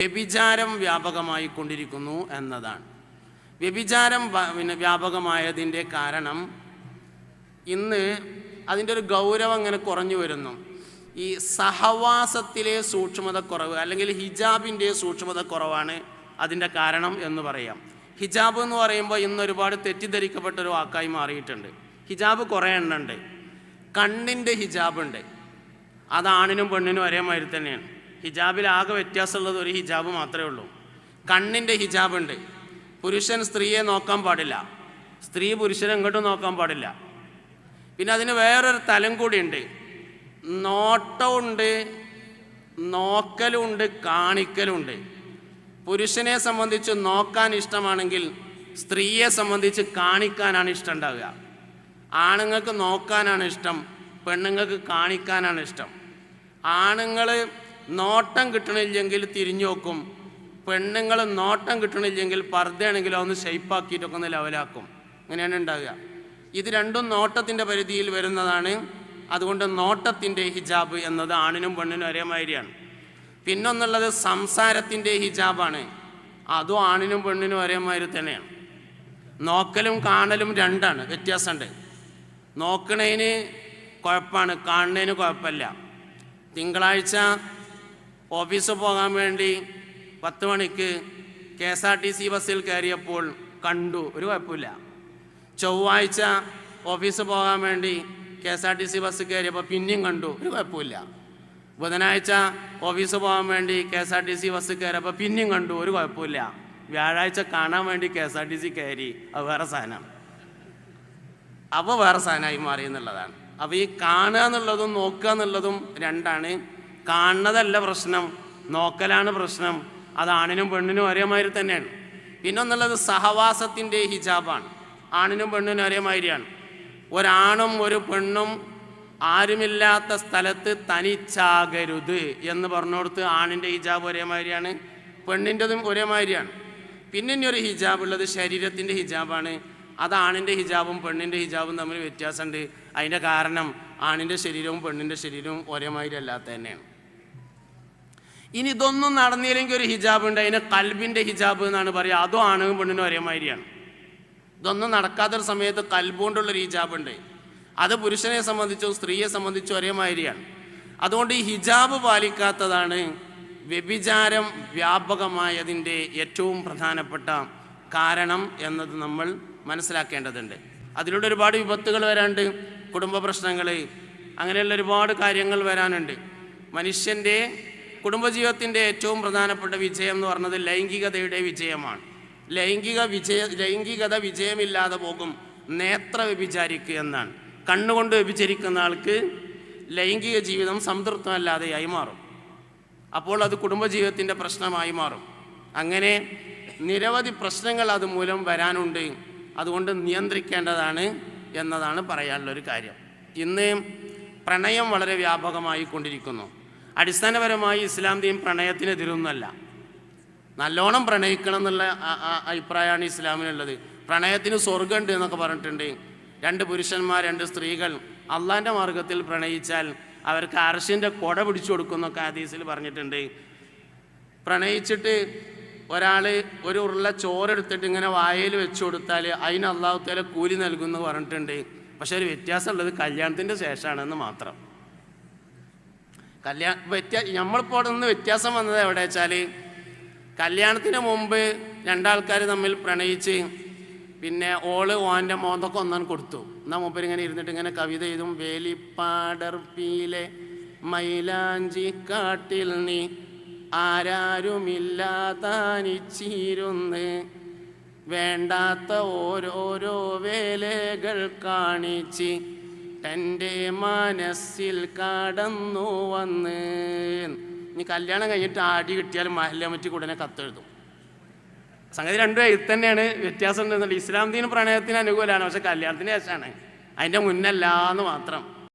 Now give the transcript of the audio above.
വ്യഭിചാരം വ്യാപകമായി കൊണ്ടിരിക്കുന്നു എന്നതാണ്. വ്യഭിചാരം പിന്നെ വ്യാപകമായതിന്റെ കാരണം ഇന്ന് അതിന്റെ ഒരു ഗൗരവം അങ്ങനെ കുറഞ്ഞു വരുന്നു. ഈ സഹവാസത്തിലെ സൂക്ഷ്മത കുറവ് അല്ലെങ്കിൽ ഹിജാബിന്റെ സൂക്ഷ്മത കുറവാണ് അതിന്റെ കാരണം എന്ന് പറയാം. ഹിജാബ് എന്ന് പറയുമ്പോൾ ഇന്ന് ഒരുപാട് തെറ്റിദ്ധരിക്കപ്പെട്ട ഒരു വാക്കായി മാറിയിട്ടുണ്ട്. ഹിജാബ് കുറേ എണ്ണുണ്ട്. കണ്ണിന്റെ ഹിജാബുണ്ട് അത് ആണിനും പെണ്ണിനും ഒരേ മാതിരി തന്നെയാണ്. ഹിജാബിൽ ആകെ വ്യത്യാസമുള്ളത് ഒരു ഹിജാബ് മാത്രമേ ഉള്ളൂ. കണ്ണിന്റെ ഹിജാബുണ്ട്. പുരുഷൻ സ്ത്രീയെ നോക്കാൻ പാടില്ല. സ്ത്രീ പുരുഷനെ എങ്ങോട്ടും നോക്കാൻ പാടില്ല. പിന്നെ അതിന് വേറൊരു തലം കൂടിയുണ്ട്. നോട്ടമുണ്ട് നോക്കലുണ്ട് കാണിക്കലുണ്ട്. പുരുഷനെ സംബന്ധിച്ച് നോക്കാൻ ഇഷ്ടമാണെങ്കിൽ സ്ത്രീയെ സംബന്ധിച്ച് കാണിക്കാനാണ് ഇഷ്ടം ഉണ്ടാവുക. ആണുങ്ങൾക്ക് നോക്കാനാണ് ഇഷ്ടം പെണ്ണുങ്ങൾക്ക് കാണിക്കാനാണ് ഇഷ്ടം. ആണുങ്ങൾ നോട്ടം കിട്ടണില്ലെങ്കിൽ തിരിഞ്ഞു നോക്കും. പെണ്ണുങ്ങൾ നോട്ടം കിട്ടണില്ലെങ്കിൽ പർദ്ദയാണെങ്കിലും ഒന്ന് ഷെയ്പ്പാക്കിയിട്ടൊക്കെ ഒന്ന് ലെവലാക്കും അങ്ങനെയാണ് ഉണ്ടാവുക. ഇത് രണ്ടും നോട്ടത്തിന്റെ പരിധിയിൽ വരുന്നതാണ്. അതുകൊണ്ട് നോട്ടത്തിന്റെ ഹിജാബ് എന്നത് ആണിനും പെണ്ണിനും ഒരേ മാതിരിയാണ് പിന്നൊന്നുള്ളത് സംസാരത്തിന്റെ ഹിജാബാണ്. അതും ആണിനും പെണ്ണിനും ഒരേ മാതിരി തന്നെയാണ്. നോക്കലും കാണലും രണ്ടാണ്. വ്യത്യാസമുണ്ട്. നോക്കണേന് കുഴപ്പമാണ്. കാണുന്നതിന് കുഴപ്പമില്ല. തിങ്കളാഴ്ച ഓഫീസിൽ പോകാൻ വേണ്ടി പത്ത് മണിക്ക് K S R T C ബസ്സിൽ കയറിയപ്പോൾ കണ്ടു. ഒരു കുഴപ്പമില്ല. ചൊവ്വാഴ്ച ഓഫീസിൽ പോകാൻ വേണ്ടി K S R T C bus കയറിയപ്പോൾ പിന്നെയും കണ്ടു. ഒരു കുഴപ്പമില്ല. ബുധനാഴ്ച ഓഫീസിൽ പോകാൻ വേണ്ടി K S R T C bus കയറിയപ്പോൾ പിന്നെയും കണ്ടു. ഒരു കുഴപ്പമില്ല. വ്യാഴാഴ്ച കാണാൻ വേണ്ടി K S R T C കയറി. അത് വേറെ സാധനമാണ് അപ്പോൾ വേറെ സാധനമായി മാറി എന്നുള്ളതാണ്. അപ്പോൾ ഈ കാണുക എന്നുള്ളതും നോക്കുക എന്നുള്ളതും രണ്ടാണ്. കാണുന്നതല്ല പ്രശ്നം. നോക്കലാണ് പ്രശ്നം. അത് ആണിനും പെണ്ണിനും ഒരേമാതിരി തന്നെയാണ്. പിന്നെ ഒന്നുള്ളത് സഹവാസത്തിന്റെ ഹിജാബാണ്. ആണിനും പെണ്ണിനും ഒരേമാതിരിയാണ്. ഒരാണും ഒരു പെണ്ണും ആരുമില്ലാത്ത സ്ഥലത്ത് തനിച്ചാകരുത് എന്ന് പറഞ്ഞുകൊടുത്ത് ആണിന്റെ ഹിജാബ് ഒരേമാതിരിയാണ്. പെണ്ണിന്റെതും ഒരേമാതിരിയാണ്. പിന്നെ ഒരു ഹിജാബ് ഉള്ളത് ശരീരത്തിന്റെ ഹിജാബാണ്. അത് ആണിന്റെ ഹിജാബും പെണ്ണിന്റെ ഹിജാബും തമ്മിൽ വ്യത്യാസമുണ്ട്. അതിന്റെ കാരണം ആണിന്റെ ശരീരവും പെണ്ണിന്റെ ശരീരവും ഒരേമാതിരി അല്ലാത്ത തന്നെയാണ്. ഇനി ഇതൊന്നും നടന്നില്ലെങ്കിൽ ഒരു ഹിജാബ് ഉണ്ട്. അതിന് കൽബിന്റെ ഹിജാബ് എന്നാണ് പറയുക. അതും ആണും പെണ്ണിനും ഒരേമാതിരിയാണ് ഇതൊന്നും നടക്കാത്തൊരു സമയത്ത് കൽബുകൊണ്ടുള്ളൊരു ഹിജാബ് ഉണ്ട്. അത് പുരുഷനെ സംബന്ധിച്ചോ സ്ത്രീയെ സംബന്ധിച്ചോ ഒരേമാതിരിയാണ് അതുകൊണ്ട് ഈ ഹിജാബ് പാലിക്കാത്തതാണ് വ്യഭിചാരം വ്യാപകമായതിന്റെ ഏറ്റവും പ്രധാനപ്പെട്ട കാരണം എന്നത് നമ്മൾ മനസ്സിലാക്കേണ്ടതുണ്ട്. അതിലൂടെ ഒരുപാട് വിപത്തുകൾ വരാനുണ്ട് കുടുംബ പ്രശ്നങ്ങൾ അങ്ങനെയുള്ള ഒരുപാട് കാര്യങ്ങൾ വരാനുണ്ട്. മനുഷ്യന്റെ കുടുംബജീവിതത്തിന്റെ ഏറ്റവും പ്രധാനപ്പെട്ട വിജയം എന്ന് പറഞ്ഞത് ലൈംഗികതയുടെ വിജയമാണ്. ലൈംഗിക വിജയ ലൈംഗികത വിജയമില്ലാതെ പോകും നേത്ര വ്യഭിചാരിക്കുക എന്നാണ്. കണ്ണുകൊണ്ട് വ്യഭിചരിക്കുന്ന ആൾക്ക് ലൈംഗിക ജീവിതം സംതൃപ്തമല്ലാതെയായി മാറും. അപ്പോൾ അത് കുടുംബജീവിതത്തിന്റെ പ്രശ്നമായി മാറും. അങ്ങനെ നിരവധി പ്രശ്നങ്ങൾ അതുമൂലം വരാനുണ്ട്. അതുകൊണ്ട് നിയന്ത്രിക്കേണ്ടതാണ് എന്നതാണ് പറയാനുള്ളൊരു കാര്യം. ഇന്ന് പ്രണയം വളരെ വ്യാപകമായി കൊണ്ടിരിക്കുന്നു അടിസ്ഥാനപരമായി ഇസ്ലാം ദീൻ പ്രണയത്തിനെതിരൊന്നുമല്ല. നല്ലോണം പ്രണയിക്കണം എന്നുള്ള അഭിപ്രായമാണ് ഇസ്ലാമിനുള്ളത്. പ്രണയത്തിന് സ്വർഗമുണ്ട് എന്നൊക്കെ പറഞ്ഞിട്ടുണ്ട്. രണ്ട് പുരുഷന്മാർ രണ്ട് സ്ത്രീകൾ അള്ളാന്റെ മാർഗത്തിൽ പ്രണയിച്ചാൽ അവർക്ക് അർഷിന്റെ കൊട പിടിച്ചു കൊടുക്കുമെന്നൊക്കെ ഹദീസിൽ പറഞ്ഞിട്ടുണ്ട്. പ്രണയിച്ചിട്ട് ഒരാൾ ഒരു ഉരുള ചോറെടുത്തിട്ട് ഇങ്ങനെ വായയിൽ വെച്ച് കൊടുത്താൽ അതിന് അള്ളാഹുത്തേലെ കൂലി നൽകുമെന്ന് പറഞ്ഞിട്ടുണ്ട്. പക്ഷേ ഒരു വ്യത്യാസമുള്ളത് കല്യാണത്തിന്റെ ശേഷമാണെന്ന് മാത്രം. കല്യാണ വ്യത്യാ നമ്മളിപ്പോൾ അവിടെ നിന്ന് വ്യത്യാസം വന്നത് എവിടെ വെച്ചാൽ കല്യാണത്തിന് മുമ്പ് രണ്ടാൾക്കാർ തമ്മിൽ പ്രണയിച്ച് പിന്നെ ഓൾ ഓന്റെ മോന്തൊക്കെ ഒന്നാൻ കൊടുത്തു. എന്നാൽ മൂപ്പർ ഇങ്ങനെ ഇരുന്നിട്ട് ഇങ്ങനെ കവിത എഴുതും. വേലിപ്പാടർപ്പിയിലെ മൈലാഞ്ചി കാട്ടിൽ നീ ആരാരുമില്ലാതാനിച്ചിരുന്ന് വേണ്ടാത്ത ഓരോരോ വേലകൾ കാണിച്ച് എന്റെ മനസ്സിൽ കടന്നു വന്ന്. ഇനി കല്യാണം കഴിഞ്ഞിട്ട് ആടി കിട്ടിയാലും മഹല്ലമറ്റി ഉടനെ കത്തെഴുതും. സംഗതി രണ്ടും ഇത് തന്നെയാണ്. വ്യത്യാസം ഉണ്ടെന്നുള്ളത് ഇസ്ലാം ദീൻ പ്രണയത്തിന് അനുകൂലമാണ് പക്ഷെ കല്യാണത്തിന് ശേഷമാണ്. അതിന്റെ മുന്നല്ലാന്ന് മാത്രം.